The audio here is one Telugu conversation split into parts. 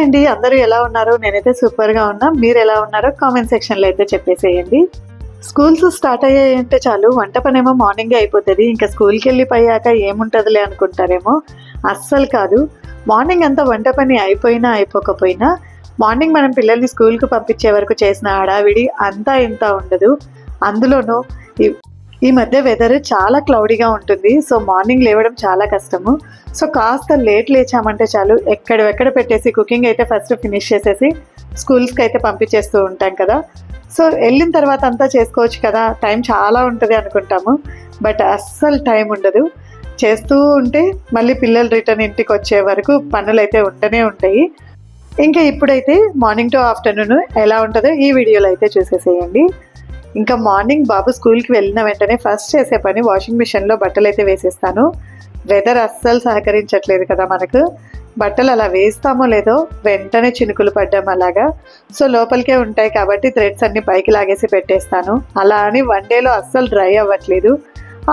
అండి. అందరూ ఎలా ఉన్నారు? నేనైతే సూపర్గా ఉన్నా. మీరు ఎలా ఉన్నారో కామెంట్ సెక్షన్లో అయితే చెప్పేసేయండి. స్కూల్స్ స్టార్ట్ అయ్యాయంటే చాలు. వంట పనేమో మార్నింగే అయిపోతుంది. ఇంకా స్కూల్కి వెళ్ళిపోయాక ఏముంటుందిలే అనుకుంటారేమో. అస్సలు కాదు. మార్నింగ్ అంతా వంట పని అయిపోయినా అయిపోకపోయినా మార్నింగ్ మనం పిల్లల్ని స్కూల్కి పంపించే వరకు చేసిన హడావిడి అంతా ఇంత ఉండదు. అందులోనూ ఈ- మధ్య వెదర్ చాలా క్లౌడీగా ఉంటుంది. సో మార్నింగ్ లేవడం చాలా కష్టము. సో కాస్త లేట్ లేచామంటే చాలు ఎక్కడెక్కడ పెట్టేసి కుకింగ్ అయితే ఫస్ట్ ఫినిష్ చేసేసి స్కూల్స్కి అయితే పంపించేస్తూ ఉంటాం కదా. సో వెళ్ళిన తర్వాత అంతా చేసుకోవచ్చు కదా. టైం చాలా ఉంటుంది అనుకుంటాము. బట్ అస్సలు టైం ఉండదు. చేస్తూ ఉంటే మళ్ళీ పిల్లలు రిటర్న్ ఇంటికి వచ్చే వరకు పనులు అయితే ఉంటూనే ఉంటాయి. ఇంకా ఇప్పుడైతే మార్నింగ్ టు ఆఫ్టర్నూన్ ఎలా ఉంటుందో ఈ వీడియోలో అయితే చూసేసేయండి. ఇంకా మార్నింగ్ బాబు స్కూల్కి వెళ్ళిన వెంటనే ఫస్ట్ చేసే పని వాషింగ్ మిషన్లో బట్టలు అయితే వేసేస్తాను. వెదర్ అస్సలు సహకరించట్లేదు కదా మనకు. బట్టలు అలా వేస్తామో లేదో వెంటనే చినుకులు పడ్డాం అలాగా. సో లోపలికే ఉంటాయి కాబట్టి థ్రెడ్స్ అన్ని పైకి లాగేసి పెట్టేస్తాను. అలా అని వన్ డేలో అస్సలు డ్రై అవ్వట్లేదు.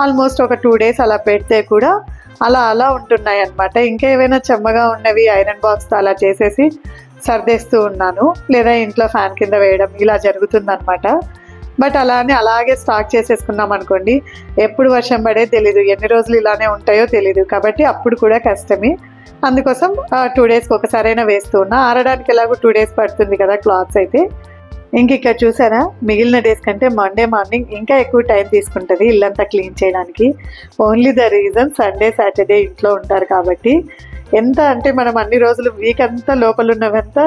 ఆల్మోస్ట్ ఒక టూ డేస్ అలా పెడితే కూడా అలా అలా ఉంటున్నాయి అనమాట ఇంకా ఏవైనా చెమ్మగా ఉన్నవి ఐరన్ బాక్స్తో అలా చేసేసి సర్దేస్తూ ఉన్నాను. లేదా ఇంట్లో ఫ్యాన్ కింద వేయడం ఇలా జరుగుతుందన్నమాట. బట్ అలానే అలాగే స్టాక్ చేసేసుకున్నాం అనుకోండి. ఎప్పుడు వర్షం పడే తెలీదు. ఎన్ని రోజులు ఇలానే ఉంటాయో తెలీదు. కాబట్టి అప్పుడు కూడా కష్టమే. అందుకోసం టూ డేస్కి ఒకసారైనా వేస్తూ ఉన్నా. ఆరడానికి ఎలాగో టూ డేస్ పడుతుంది కదా క్లాత్స్ అయితే. ఇంక ఇక్కడ చూసారా? మిగిలిన డేస్ కంటే మండే మార్నింగ్ ఇంకా ఎక్కువ టైం తీసుకుంటుంది ఇల్లంతా క్లీన్ చేయడానికి. Only the reason Sunday Saturday ఇంట్లో ఉంటారు కాబట్టి. ఎంత అంటే మనం అన్ని రోజులు వీక్ అంతా లోపల ఉన్నవంతా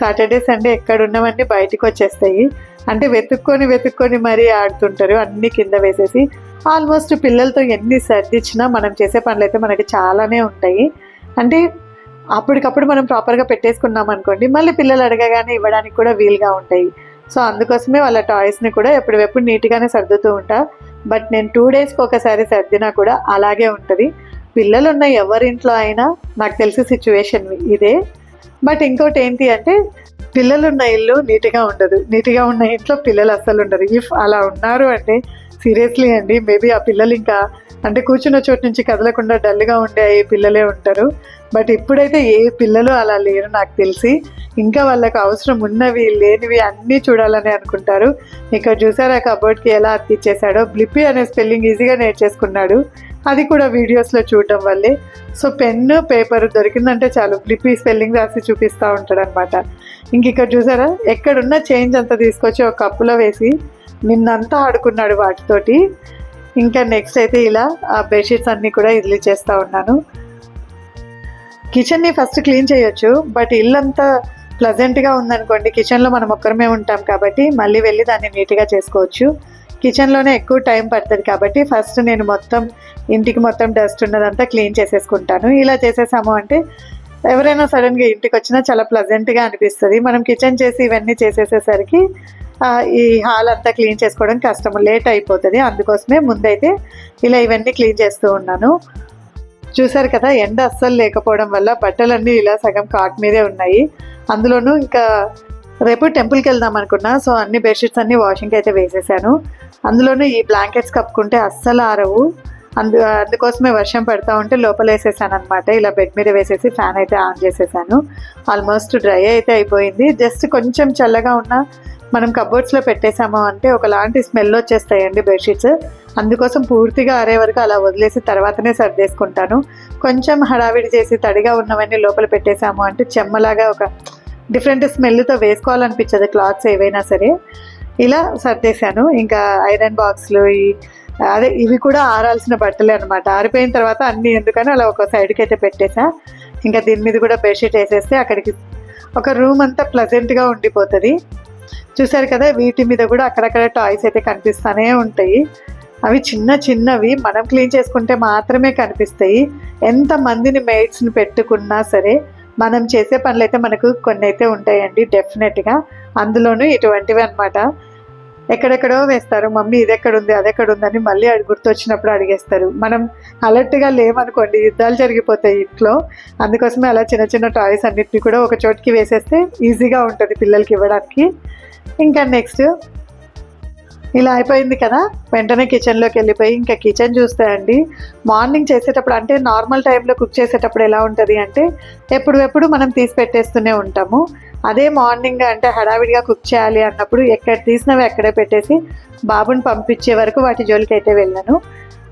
సాటర్డే సండే ఎక్కడ ఉన్నవన్నీ బయటికి వచ్చేస్తాయి. అంటే వెతుక్కొని వెతుక్కొని మరీ ఆడుతుంటారు అన్ని కింద వేసేసి. ఆల్మోస్ట్ పిల్లలతో ఎన్ని సర్దిచ్చినా మనం చేసే పనులు అయితే మనకి చాలానే ఉంటాయి. అంటే అప్పటికప్పుడు మనం ప్రాపర్గా పెట్టేసుకున్నాం అనుకోండి మళ్ళీ పిల్లలు అడగగానే ఇవ్వడానికి కూడా వీలుగా ఉంటాయి. సో అందుకోసమే వాళ్ళ టాయ్స్ని కూడా ఎప్పుడెప్పుడు నీట్గానే సర్దుతూ ఉంటా. బట్ నేను టూ డేస్కి ఒకసారి సర్దినా కూడా అలాగే ఉంటుంది. పిల్లలు ఉన్న ఎవరింట్లో అయినా నాకు తెలిసి సిచ్యువేషన్ ఇదే. బట్ ఇంకోటి ఏంటి అంటే పిల్లలు ఉన్న ఇల్లు నీట్గా ఉండదు. నీట్గా ఉన్న ఇంట్లో పిల్లలు అస్సలు ఉండరు. ఇఫ్ అలా ఉన్నారు అంటే సీరియస్లీ అండి మేబీ ఆ పిల్లలు ఇంకా అంటే కూర్చున్న చోటు నుంచి కదలకుండా డల్గా ఉండే ఈ పిల్లలే ఉంటారు. బట్ ఇప్పుడైతే ఏ పిల్లలు అలా లేరు నాకు తెలిసి. ఇంకా వాళ్ళకు అవసరం ఉన్నవి లేనివి అన్నీ చూడాలని అనుకుంటారు. ఇక్కడ చూసారా కబోర్డ్కి ఎలా అతికిచ్చేసాడో బ్లిప్పి అనే స్పెల్లింగ్ ఈజీగా నేర్చేసుకున్నాడు. అది కూడా వీడియోస్లో చూడడం వల్లే. సో పెన్ను పేపర్ దొరికిందంటే చాలు. బ్లిప్పి స్పెల్లింగ్ రాసి చూపిస్తూ ఉంటాడు అనమాట ఇంక ఇక్కడ చూసారా? ఎక్కడున్న చేంజ్ అంతా తీసుకొచ్చి ఒక కప్పులో వేసి నిన్నంతా ఆడుకున్నాడు వాటితోటి. ఇంకా నెక్స్ట్ అయితే ఇలా ఆ బెడ్షీట్స్ అన్నీ కూడా ఇదిలి చేస్తూ ఉన్నాను. కిచెన్ని ఫస్ట్ క్లీన్ చేయొచ్చు. బట్ ఇల్లంతా ప్లజెంట్గా ఉందనుకోండి. కిచెన్లో మనం ఒక్కరమే ఉంటాం కాబట్టి మళ్ళీ వెళ్ళి దాన్ని నీట్గా చేసుకోవచ్చు. కిచెన్లోనే ఎక్కువ టైం పడుతుంది కాబట్టి ఫస్ట్ నేను మొత్తం ఇంటికి మొత్తం డస్ట్ ఉన్నదంతా క్లీన్ చేసేసుకుంటాను. ఇలా చేసేసాము అంటే ఎవరైనా సడన్గా ఇంటికి వచ్చినా చాలా ప్లజెంట్గా అనిపిస్తుంది. మనం కిచెన్ చేసి ఇవన్నీ చేసేసేసరికి ఈ హాల్ అంతా క్లీన్ చేసుకోవడం కష్టం లేట్ అయిపోతుంది. అందుకోసమే ముందైతే ఇలా ఇవన్నీ క్లీన్ చేస్తూ ఉన్నాను. చూసారు కదా ఎండ అస్సలు లేకపోవడం వల్ల బట్టలన్నీ ఇలా సగం కాట్ మీదే ఉన్నాయి. అందులోనూ ఇంకా రేపు టెంపుల్కి వెళ్దాం అనుకున్నా. సో అన్ని బెడ్షీట్స్ అన్ని వాషింగ్కి అయితే వేసేసాను. అందులోనూ ఈ బ్లాంకెట్స్ కప్పుకుంటే అస్సలు ఆరవు. అందు అందుకోసమే వర్షం పడతా ఉంటే లోపల వేసేసాను అనమాట ఇలా బెడ్ మీద వేసేసి ఫ్యాన్ అయితే ఆన్ చేసేసాను. ఆల్మోస్ట్ డ్రై అయితే అయిపోయింది. జస్ట్ కొంచెం చల్లగా ఉన్న మనం కబోర్డ్స్లో పెట్టేసాము అంటే ఒకలాంటి స్మెల్ వచ్చేస్తాయండి బెడ్షీట్స్ అందుకోసం పూర్తిగా ఆరే వరకు అలా వదిలేసి తర్వాతనే సర్దేసుకుంటాను. కొంచెం హడావిడి చేసి తడిగా ఉన్నవన్నీ లోపల పెట్టేసాము అంటే చెమ్మలాగా ఒక డిఫరెంట్ స్మెల్తో వేసుకోవాలనిపించదు క్లాత్స్ ఏవైనా సరే. ఇలా సర్దేశాను. ఇంకా ఐరన్ బాక్స్లు ఈ అదే ఇవి కూడా ఆరాల్సిన బట్టలే అనమాట ఆరిపోయిన తర్వాత అన్నీ ఎందుకని అలా ఒక సైడ్కి అయితే పెట్టేసా ఇంకా దీని మీద కూడా బెడ్షీట్ వేసేస్తే అక్కడికి ఒక రూమ్ అంతా ప్లజెంట్గా ఉండిపోతుంది. చూసారు కదా వీటి మీద కూడా అక్కడక్కడ టాయ్స్ అయితే కనిపిస్తూనే ఉంటాయి. అవి చిన్న చిన్నవి మనం క్లీన్ చేసుకుంటే మాత్రమే కనిపిస్తాయి. ఎంత మందిని పెట్టుకున్నా సరే మనం చేసే పనులు అయితే మనకు కొన్ని అయితే ఉంటాయండి డెఫినెట్గా అందులోనూ ఇటువంటివి అనమాట ఎక్కడెక్కడో వేస్తారు మమ్మీ ఇది ఎక్కడ ఉంది అది ఎక్కడ ఉందని మళ్ళీ అడి గుర్తొచ్చినప్పుడు అడిగేస్తారు. మనం అలర్ట్గా లేమనుకోండి యుద్ధాలు జరిగిపోతాయి ఇంట్లో. అందుకోసమే అలా చిన్న చిన్న టాయ్స్ అన్నిటిని కూడా ఒక చోటికి వేసేస్తే ఈజీగా ఉంటుంది పిల్లలకి ఇవ్వడానికి. ఇంకా నెక్స్ట్ ఇలా అయిపోయింది కదా. వెంటనే కిచెన్లోకి వెళ్ళిపోయి ఇంకా కిచెన్ చూస్తే అండి మార్నింగ్ చేసేటప్పుడు అంటే నార్మల్ టైంలో కుక్ చేసేటప్పుడు ఎలా ఉంటుంది అంటే ఎప్పుడు ఎప్పుడు మనం తీసి పెట్టేస్తూనే ఉంటాము. అదే మార్నింగ్ అంటే హడావిడిగా కుక్ చేయాలి అన్నప్పుడు ఎక్కడ తీసినవి ఎక్కడే పెట్టేసి బాబుని పంపించే వరకు వాటి జోలికి అయితే వెళ్ళాను.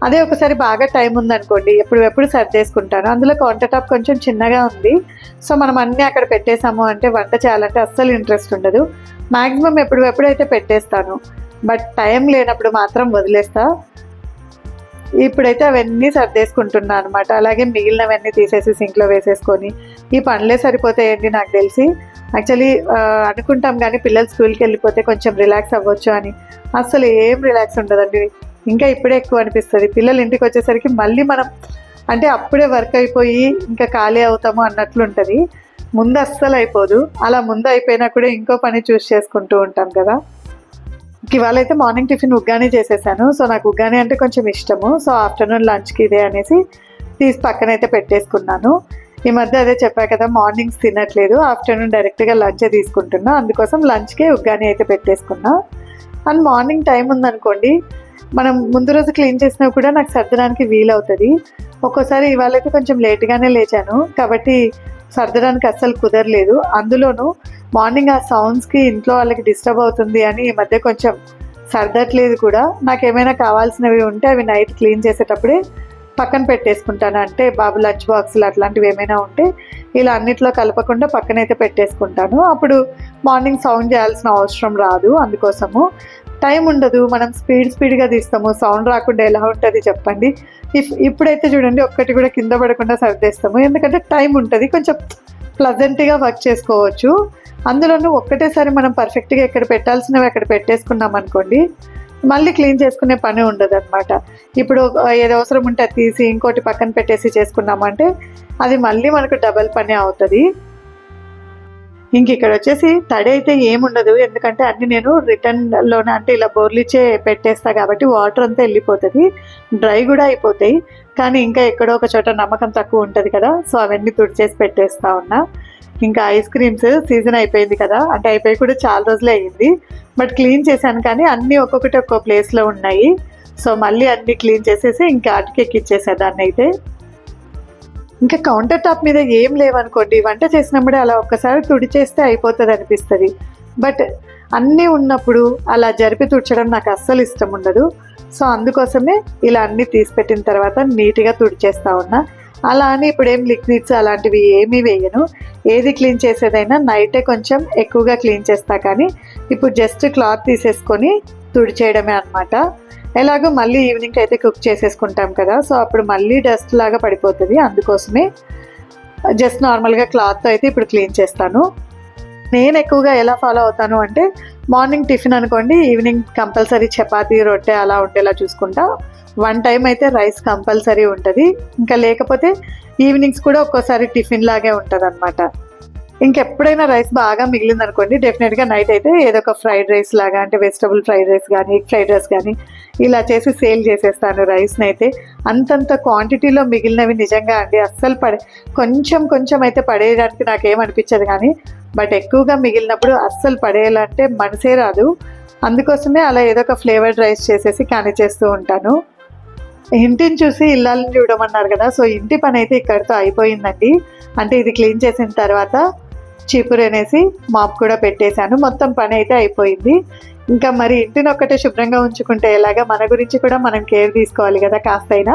అదే ఒకసారి బాగా టైం ఉందనుకోండి ఎప్పుడు ఎప్పుడు సర్దేసుకుంటాను. అందులో కౌంటర్ టాప్ కొంచెం చిన్నగా ఉంది. సో మనం అన్నీ అక్కడ పెట్టేసాము అంటే వంట చేయాలంటే అస్సలు ఇంట్రెస్ట్ ఉండదు. మ్యాక్సిమం ఎప్పుడు ఎప్పుడైతే పెట్టేస్తాను. బట్ టైం లేనప్పుడు మాత్రం వదిలేస్తా. ఇప్పుడైతే అవన్నీ సర్దేసుకుంటున్నా అనమాట అలాగే మిగిలినవన్నీ తీసేసి సింక్లో వేసేసుకొని. ఈ పనులే సరిపోతాయండి నాకు తెలిసి. యాక్చువల్లీ అనుకుంటాం కానీ పిల్లలు స్కూల్కి వెళ్ళిపోతే కొంచెం రిలాక్స్ అవ్వచ్చు అని. అస్సలు ఏం రిలాక్స్ ఉండదండి. ఇంకా ఇప్పుడే ఎక్కువ అనిపిస్తుంది. పిల్లలు ఇంటికి వచ్చేసరికి మళ్ళీ మనం అంటే అప్పుడే వర్క్ అయిపోయి ఇంకా ఖాళీ అవుతాము అన్నట్లు ఉంటుంది. ముందు అస్సలు అయిపోదు. అలా ముందు అయిపోయినా కూడా ఇంకో పని చూస్ చేసుకుంటూ ఉంటాం కదా. ఇవాళ అయితే మార్నింగ్ టిఫిన్ ఉగ్గానే చేసేసాను. సో నాకు ఉగ్గానే అంటే కొంచెం ఇష్టము. సో ఆఫ్టర్నూన్ లంచ్కి ఇదే అనేసి తీసి పక్కన అయితే పెట్టేసుకున్నాను. ఈ మధ్య అదే చెప్పా కదా మార్నింగ్స్ తినట్లేదు. ఆఫ్టర్నూన్ డైరెక్ట్గా లంచే తీసుకుంటున్నా. అందుకోసం లంచ్కే ఉగ్గాని అయితే పెట్టేసుకున్నా. అండ్ మార్నింగ్ టైం ఉందనుకోండి మనం ముందు రోజు క్లీన్ చేసినా కూడా నాకు సర్దడానికి వీలవుతుంది. ఒక్కోసారి ఇవాళ అయితే కొంచెం లేట్గానే లేచాను. కాబట్టి సర్దడానికి అస్సలు కుదరలేదు. అందులోనూ మార్నింగ్ ఆ సౌండ్స్కి ఇంట్లో వాళ్ళకి డిస్టర్బ్ అవుతుంది అని ఈ మధ్య కొంచెం సర్దట్లేదు కూడా. నాకు ఏమైనా కావాల్సినవి ఉంటే అవి నైట్ క్లీన్ చేసేటప్పుడే పక్కన పెట్టేసుకుంటాను. అంటే బాబు లంచ్ బాక్సులు అట్లాంటివి ఏమైనా ఉంటే ఇలా అన్నిట్లో కలపకుండా పక్కనైతే పెట్టేసుకుంటాను. అప్పుడు మార్నింగ్ సౌండ్ చేయాల్సిన అవసరం రాదు అందుకోసము. టైం ఉండదు. మనం స్పీడ్ స్పీడ్గా తీస్తాము. సౌండ్ రాకుండా ఎలా ఉంటుంది చెప్పండి. ఇఫ్ ఇప్పుడైతే చూడండి ఒక్కటి కూడా కింద పడకుండా సర్దేస్తాము. ఎందుకంటే టైం ఉంటుంది. కొంచెం ప్లజెంట్గా వర్క్ చేసుకోవచ్చు. అందులోనూ ఒక్కటేసారి మనం పర్ఫెక్ట్గా ఎక్కడ పెట్టాల్సినవి అక్కడ పెట్టేసుకున్నాం అనుకోండి మళ్ళీ క్లీన్ చేసుకునే పని ఉండదు అనమాట ఇప్పుడు ఏది అవసరం ఉంటే అది తీసి ఇంకోటి పక్కన పెట్టేసి చేసుకున్నామంటే అది మళ్ళీ మనకు డబల్ పని అవుతుంది. ఇంక ఇక్కడ వచ్చేసి తడి అయితే ఏముండదు ఎందుకంటే అన్ని నేను రిటర్న్లోనే అంటే ఇలా బోర్లిచ్చే పెట్టేస్తా కాబట్టి వాటర్ అంతా వెళ్ళిపోతుంది డ్రై కూడా అయిపోతాయి. కానీ ఇంకా ఎక్కడో ఒక చోట నమ్మకం తక్కువ ఉంటుంది కదా సో అవన్నీ తుడిచేసి పెట్టేస్తా ఉన్నా. ఇంకా ఐస్ క్రీమ్స్ సీజన్ అయిపోయింది కదా. అంటే అయిపోయి కూడా చాలా రోజులే అయ్యింది. బట్ క్లీన్ చేశాను కానీ అన్నీ ఒక్కొక్కటి ఒక్కో ప్లేస్లో ఉన్నాయి. సో మళ్ళీ అన్నీ క్లీన్ చేసేసి ఇంకా అటుకి ఎక్కిచ్చేసా దాన్ని అయితే. ఇంకా కౌంటర్ టాప్ మీద ఏం లేవనుకోండి వంట చేసినప్పుడే అలా ఒక్కసారి తుడిచేస్తే అయిపోతుంది అనిపిస్తుంది. బట్ అన్నీ ఉన్నప్పుడు అలా జరిపి తుడిచడం నాకు అస్సలు ఇష్టం ఉండదు. సో అందుకోసమే ఇలా అన్నీ తీసి పెట్టిన తర్వాత నీట్గా తుడిచేస్తా ఉన్నా. అలా అని ఇప్పుడు ఏం లిక్విడ్స్ అలాంటివి ఏమీ వేయను. ఏది క్లీన్ చేసేదైనా నైటే కొంచెం ఎక్కువగా క్లీన్ చేస్తా కానీ ఇప్పుడు జస్ట్ క్లాత్ తీసేసుకొని తుడిచేయడమే అనమాట ఎలాగో మళ్ళీ ఈవినింగ్ అయితే కుక్ చేసేసుకుంటాం కదా సో అప్పుడు మళ్ళీ డస్ట్ లాగా పడిపోతుంది అందుకోసమే. జస్ట్ నార్మల్గా క్లాత్ అయితే ఇప్పుడు క్లీన్ చేస్తాను. నేను ఎక్కువగా ఎలా ఫాలో అవుతాను అంటే మార్నింగ్ టిఫిన్ అనుకోండి ఈవినింగ్ కంపల్సరీ చపాతీ రొట్టె అలా ఉండేలా చూసుకుంటా. వన్ టైం అయితే రైస్ కంపల్సరీ ఉంటుంది. ఇంకా లేకపోతే ఈవినింగ్స్ కూడా ఒక్కోసారి టిఫిన్ లాగే ఉంటుంది అనమాట ఇంకెప్పుడైనా రైస్ బాగా మిగిలింది అనుకోండి డెఫినెట్గా నైట్ అయితే ఏదో ఒక ఫ్రైడ్ రైస్ లాగా అంటే వెజిటబుల్ ఫ్రైడ్ రైస్ కానీ ఫ్రైడ్ రైస్ కానీ ఇలా చేసి సేల్ చేసేస్తాను రైస్ని అయితే అంతంత క్వాంటిటీలో మిగిలినవి నిజంగా అండి. అస్సలు పడే కొంచెం కొంచెం అయితే పడేయడానికి నాకేమనిపించదు కానీ బట్ ఎక్కువగా మిగిలినప్పుడు అస్సలు పడేయాలంటే మనసే రాదు. అందుకోసమే అలా ఏదో ఒక ఫ్లేవర్డ్ రైస్ చేసేసి కానిచేస్తూ ఉంటాను. ఇంటిని చూసి ఇల్లాలని చూడమన్నారు కదా సో ఇంటి పని అయితే ఇక్కడితో అయిపోయిందండి. అంటే ఇది క్లీన్ చేసిన తర్వాత చీపురు అనేసి మాప్ కూడా పెట్టేశాను. మొత్తం పని అయితే అయిపోయింది. ఇంకా మరి ఇంటిని ఒక్కటే శుభ్రంగా ఉంచుకుంటే ఎలాగా? మన గురించి కూడా మనం కేర్ తీసుకోవాలి కదా కాస్తైనా.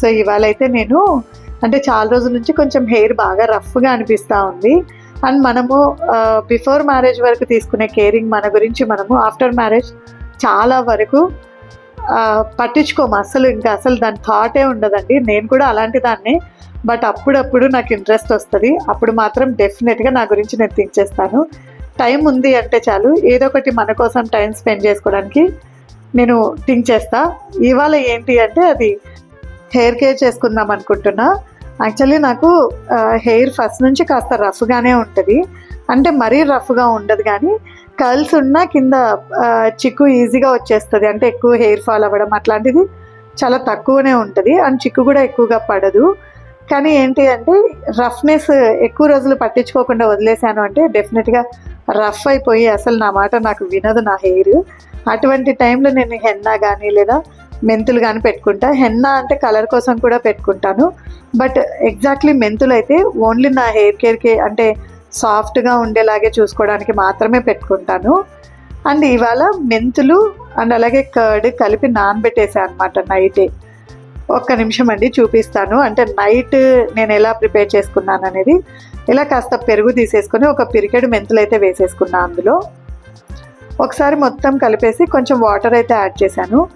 సో ఇవాళ అయితే నేను అంటే చాలా రోజుల నుంచి కొంచెం హెయిర్ బాగా రఫ్గా అనిపిస్తూ ఉంది. అండ్ మనము బిఫోర్ మ్యారేజ్ వరకు తీసుకునే కేరింగ్ మన గురించి మనము ఆఫ్టర్ మ్యారేజ్ చాలా వరకు పట్టించుకోము. అసలు ఇంకా అసలు దాని థాటే ఉండదండి. నేను కూడా అలాంటి దాన్ని. బట్ అప్పుడప్పుడు నాకు ఇంట్రెస్ట్ వస్తుంది. అప్పుడు మాత్రం డెఫినెట్గా నా గురించి నేను థింక్ చేస్తాను. టైం ఉంది అంటే చాలు. ఏదో ఒకటి మన కోసం టైం స్పెండ్ చేసుకోవడానికి నేను థింక్ చేస్తా. ఇవాళ ఏంటి అంటే అది హెయిర్ కేర్ చేసుకుందాం అనుకుంటున్నా. యాక్చువల్లీ నాకు హెయిర్ ఫస్ట్ నుంచి కాస్త రఫ్గానే ఉంటుంది. అంటే మరీ రఫ్గా ఉండదు కానీ కర్ల్స్ ఉన్నా కింద చిక్కు ఈజీగా వచ్చేస్తుంది. అంటే ఎక్కువ హెయిర్ ఫాల్ అవ్వడం అట్లాంటిది చాలా తక్కువనే ఉంటుంది. అండ్ చిక్కు కూడా ఎక్కువగా పడదు. కానీ ఏంటి అంటే రఫ్నెస్ ఎక్కువ రోజులు పట్టించుకోకుండా వదిలేశాను అంటే డెఫినెట్గా రఫ్ అయిపోయి అసలు నా మాట నాకు వినదు నా హెయిర్ అటువంటి టైంలో నేను హెన్నా కానీ లేదా మెంతులు కానీ పెట్టుకుంటా. హెన్నా అంటే కలర్ కోసం కూడా పెట్టుకుంటాను. బట్ ఎగ్జాక్ట్లీ మెంతులు అయితే ఓన్లీ నా హెయిర్ కేర్కి అంటే సాఫ్ట్గా ఉండేలాగే చూసుకోవడానికి మాత్రమే పెట్టుకుంటాను. అండ్ ఇవాళ మెంతులు అండ్ అలాగే కర్డ్ కలిపి నానబెట్టేసాను అనమాట నైటే. ఒక్క నిమిషం అండి చూపిస్తాను. అంటే నైట్ నేను ఎలా ప్రిపేర్ చేసుకున్నాను అనేది ఇలా కాస్త పెరుగు తీసేసుకొని ఒక పిరికెడు మెంతులు అయితే వేసేసుకున్నాను అందులో. ఒకసారి మొత్తం కలిపేసి కొంచెం వాటర్ అయితే యాడ్ చేశాను.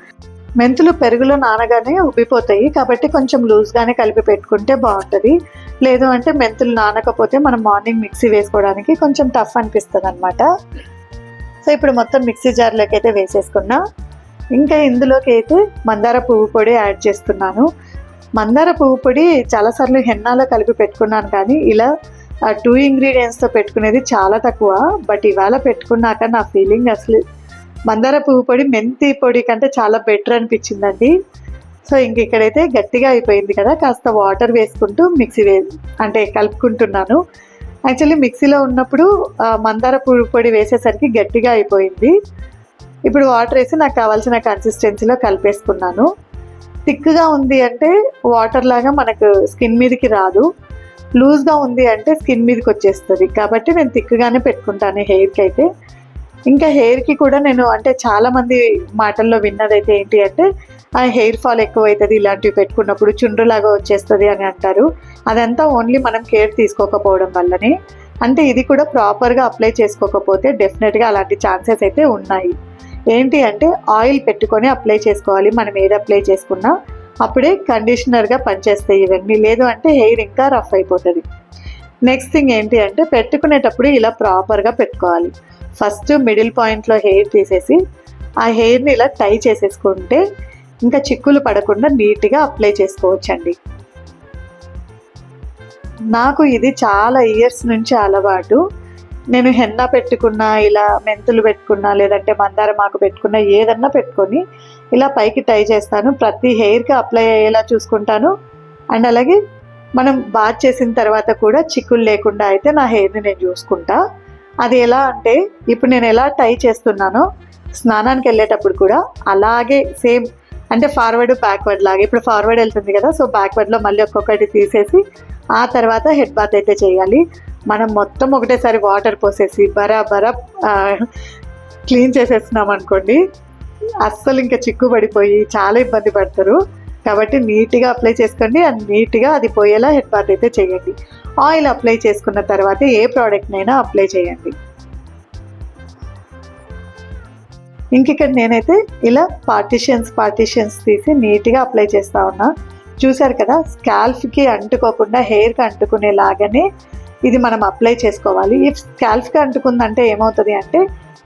మెంతులు పెరుగులో నానగానే ఉబ్బిపోతాయి కాబట్టి కొంచెం లూజ్గానే కలిపి పెట్టుకుంటే బాగుంటుంది. లేదు అంటే మెంతులు నానకపోతే మనం మార్నింగ్ మిక్సీ వేసుకోవడానికి కొంచెం టఫ్ అనిపిస్తుంది అనమాట సో ఇప్పుడు మొత్తం మిక్సీ జార్లోకి అయితే వేసేసుకున్నా. ఇంకా ఇందులోకి అయితే మందార పువ్వు పొడి యాడ్ చేస్తున్నాను. మందార పువ్వు పొడి చాలాసార్లు హెన్నాలో కలిపి పెట్టుకున్నాను కానీ ఇలా టూ ఇంగ్రీడియంట్స్తో పెట్టుకునేది చాలా తక్కువ. బట్ ఇవాళ పెట్టుకున్నాక నా ఫీలింగ్ అసలు మందార పువ్వు పొడి మెంతి పొడి కంటే చాలా బెటర్ అనిపించిందండి. సో ఇంక ఇక్కడైతే గట్టిగా అయిపోయింది కదా కాస్త వాటర్ వేసుకుంటూ మిక్సీ వే అంటే కలుపుకుంటున్నాను. యాక్చువల్లీ మిక్సీలో ఉన్నప్పుడు మందార పువ్వు పొడి వేసేసరికి గట్టిగా అయిపోయింది. ఇప్పుడు వాటర్ వేసి నాకు కావాల్సిన కన్సిస్టెన్సీలో కలిపేసుకున్నాను. థిక్గా ఉంది అంటే వాటర్ లాగా మనకు స్కిన్ మీదకి రాదు. లూజ్గా ఉంది అంటే స్కిన్ మీదకి వచ్చేస్తుంది. కాబట్టి నేను థిక్గానే పెట్టుకుంటాను హెయిర్కి అయితే. ఇంకా హెయిర్కి కూడా నేను అంటే చాలామంది మాటల్లో విన్నదైతే ఏంటి అంటే ఆ హెయిర్ ఫాల్ ఎక్కువ అవుతుంది ఇలాంటివి పెట్టుకున్నప్పుడు చుండ్రులాగా వచ్చేస్తుంది అని అంటారు. అదంతా ఓన్లీ మనం కేర్ తీసుకోకపోవడం వల్లనే. అంటే ఇది కూడా ప్రాపర్గా అప్లై చేసుకోకపోతే డెఫినెట్గా అలాంటి ఛాన్సెస్ అయితే ఉన్నాయి. ఏంటి అంటే ఆయిల్ పెట్టుకొని అప్లై చేసుకోవాలి. మనం ఏది అప్లై చేసుకున్నా అప్పుడే కండిషనర్గా పనిచేస్తాయి ఇవన్నీ. లేదు అంటే హెయిర్ ఇంకా రఫ్ అయిపోతుంది. నెక్స్ట్ థింగ్ ఏంటి అంటే పెట్టుకునేటప్పుడు ఇలా ప్రాపర్గా పెట్టుకోవాలి. ఫస్ట్ మిడిల్ పాయింట్లో హెయిర్ తీసేసి ఆ హెయిర్ని ఇలా టై చేసేసుకుంటే ఇంకా చిక్కులు పడకుండా నీట్గా అప్లై చేసుకోవచ్చండి. నాకు ఇది చాలా ఇయర్స్ నుంచి అలవాటు. నేను హెన్నా పెట్టుకున్నా ఇలా మెంతులు పెట్టుకున్నా లేదంటే మందార మాకు పెట్టుకున్నా ఏదన్నా పెట్టుకొని ఇలా పైకి టై చేస్తాను. ప్రతి హెయిర్కి అప్లై అయ్యేలా చూసుకుంటాను. అండ్ అలాగే మనం బాత్ చేసిన తర్వాత కూడా చిక్కులు లేకుండా అయితే నా హెయిర్ని నేను చూసుకుంటా. అది ఎలా అంటే ఇప్పుడు నేను ఎలా టై చేస్తున్నానో స్నానానికి వెళ్ళేటప్పుడు కూడా అలాగే సేమ్ అంటే ఫార్వర్డ్ బ్యాక్వర్డ్ లాగా ఇప్పుడు ఫార్వర్డ్ వెళ్తుంది కదా సో బ్యాక్వర్డ్లో మళ్ళీ ఒక్కొక్కటి తీసేసి ఆ తర్వాత హెడ్ బాత్ అయితే చేయాలి. మనం మొత్తం ఒకటేసారి వాటర్ పోసేసి బరాబరా క్లీన్ చేసేస్తున్నాం అనుకోండి అస్సలు ఇంకా చిక్కు పడిపోయి చాలా ఇబ్బంది పడతారు. కాబట్టి నీట్గా అప్లై చేసుకోండి అండ్ నీట్గా అది పోయేలా హెడ్ బాత్ అయితే చేయండి. ఆయిల్ అప్లై చేసుకున్న తర్వాత ఏ ప్రోడక్ట్నైనా అప్లై చేయండి. ఇంక ఇక్కడ నేనైతే ఇలా పార్టిషన్స్ పార్టిషన్స్ తీసి నీట్గా అప్లై చేస్తా ఉన్నా. చూసారు కదా స్కాల్ఫ్కి అంటుకోకుండా హెయిర్కి అంటుకునేలాగానే ఇది మనం అప్లై చేసుకోవాలి. ఈ స్కాల్ఫ్కి అంటుకుందంటే ఏమవుతుంది అంటే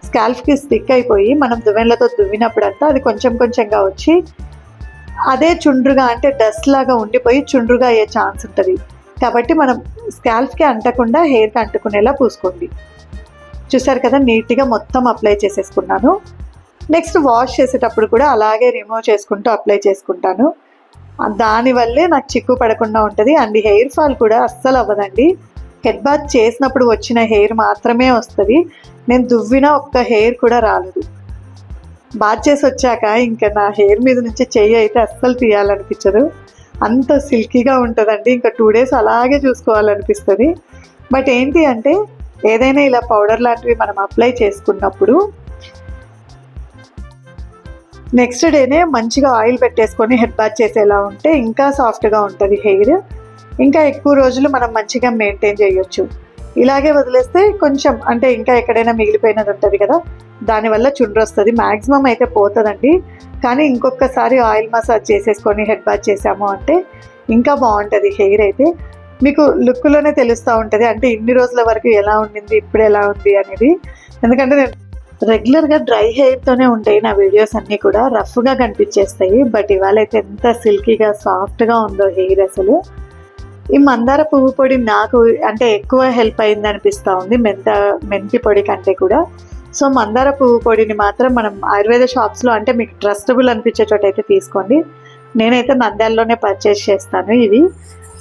స్కాల్ఫ్కి స్టిక్ అయిపోయి మనం దువ్వెనలతో దువ్వినప్పుడంతా అది కొంచెం కొంచెంగా వచ్చి అదే చుండ్రుగా అంటే డస్ట్ లాగా ఉండిపోయి చుండ్రుగా అయ్యే ఛాన్స్ ఉంటుంది. కాబట్టి మనం స్కాల్ఫ్కి అంటకుండా హెయిర్కి అంటుకునేలా పూసుకోండి. చూసారు కదా నీట్గా మొత్తం అప్లై చేసేసుకున్నాను. నెక్స్ట్ వాష్ చేసేటప్పుడు కూడా అలాగే రిమూవ్ చేసుకుంటూ అప్లై చేసుకుంటాను. దానివల్లే నాకు చిక్కు పడకుండా ఉంటుంది అండ్ హెయిర్ ఫాల్ కూడా అస్సలు అవ్వదండి. హెడ్ బాత్ చేసినప్పుడు వచ్చిన హెయిర్ మాత్రమే వస్తుంది. నేను దువ్విన ఒక్క హెయిర్ కూడా రాలేదు. బాత్ చేసి వచ్చాక ఇంకా నా హెయిర్ మీద నుంచి చెయ్యి అయితే అస్సలు తీయాలనిపించదు. అంత సిల్కీగా ఉంటుందండి. ఇంకా టూ డేస్ అలాగే చూసుకోవాలనిపిస్తుంది. బట్ ఏంటి అంటే ఏదైనా ఇలా పౌడర్ లాంటివి మనం అప్లై చేసుకున్నప్పుడు నెక్స్ట్ డేనే మంచిగా ఆయిల్ పెట్టేసుకొని హెడ్ బాత్ చేసేలా ఉంటే ఇంకా సాఫ్ట్గా ఉంటుంది హెయిర్. ఇంకా ఎక్కువ రోజులు మనం మంచిగా మెయింటైన్ చేయొచ్చు. ఇలాగే వదిలేస్తే కొంచెం అంటే ఇంకా ఎక్కడైనా మిగిలిపోయినది ఉంటుంది కదా దానివల్ల చుండ్రు వస్తుంది. మ్యాక్సిమం అయితే పోతుందండి. కానీ ఇంకొకసారి ఆయిల్ మసాజ్ చేసేసుకొని హెడ్ బాత్ చేసాము అంటే ఇంకా బాగుంటుంది హెయిర్ అయితే. మీకు లుక్లోనే తెలుస్తూ ఉంటుంది అంటే ఇన్ని రోజుల వరకు ఎలా ఉండింది ఇప్పుడు ఎలా ఉంది అనేది. ఎందుకంటే నేను రెగ్యులర్గా డ్రై హెయిర్తోనే ఉంటాయి నా వీడియోస్ అన్నీ కూడా. రఫ్గా కనిపించేస్తాయి బట్ ఇవాళ అయితే ఎంత సిల్కీగా సాఫ్ట్గా ఉందో హెయిర్ అసలు. ఈ మందార పువ్వు పొడి నాకు అంటే ఎక్కువ హెల్ప్ అయింది అనిపిస్తూ ఉంది మెంత మెంతి పొడి కంటే కూడా. సో మందార పువ్వు పొడిని మాత్రం మనం ఆయుర్వేద షాప్స్లో అంటే మీకు ట్రస్టబుల్ అనిపించే చోట అయితే తీసుకోండి. నేనైతే నంద్యాలలోనే పర్చేస్ చేస్తాను ఇవి.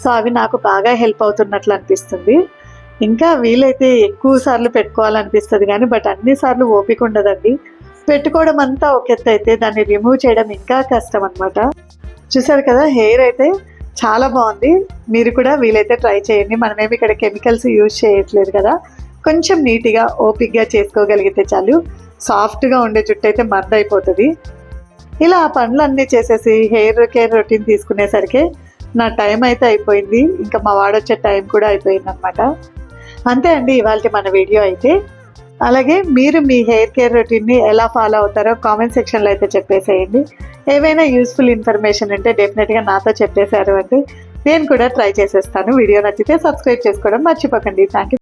సో అవి నాకు బాగా హెల్ప్ అవుతున్నట్లు అనిపిస్తుంది. ఇంకా వీలైతే ఎక్కువ సార్లు పెట్టుకోవాలనిపిస్తుంది కానీ బట్ అన్ని సార్లు ఓపిక ఉండదండి. పెట్టుకోవడం అంతా ఒక ఎత్తు అయితే దాన్ని రిమూవ్ చేయడం ఇంకా కష్టం అనమాట చూసారు కదా హెయిర్ అయితే చాలా బాగుంది. మీరు కూడా వీలైతే ట్రై చేయండి. మనమేమి ఇక్కడ కెమికల్స్ యూజ్ చేయట్లేదు కదా. కొంచెం నీట్గా ఓపిక్గా చేసుకోగలిగితే చాలు. సాఫ్ట్గా ఉండే జుట్టు అయితే మందైపోతుంది. అయిపోతుంది ఇలా ఆ పనులన్నీ చేసేసి హెయిర్ కేర్ రొటీన్ తీసుకునేసరికి నా టైం అయితే అయిపోయింది. ఇంకా మా వాడొచ్చే టైం కూడా అయిపోయింది అనమాట అంతే అండి ఇవాళ మన వీడియో అయితే. అలాగే మీరు మీ హెయిర్ కేర్ రొటీన్ని ఎలా ఫాలో అవుతారో కామెంట్ సెక్షన్లో అయితే చెప్పేసేయండి. ఏవైనా యూస్ఫుల్ ఇన్ఫర్మేషన్ ఉంటే డెఫినెట్గా నాతో చెప్పేశారు అంటే నేను కూడా ట్రై చేసేస్తాను. వీడియో నచ్చితే సబ్స్క్రైబ్ చేసుకోవడం మర్చిపోకండి. Thank you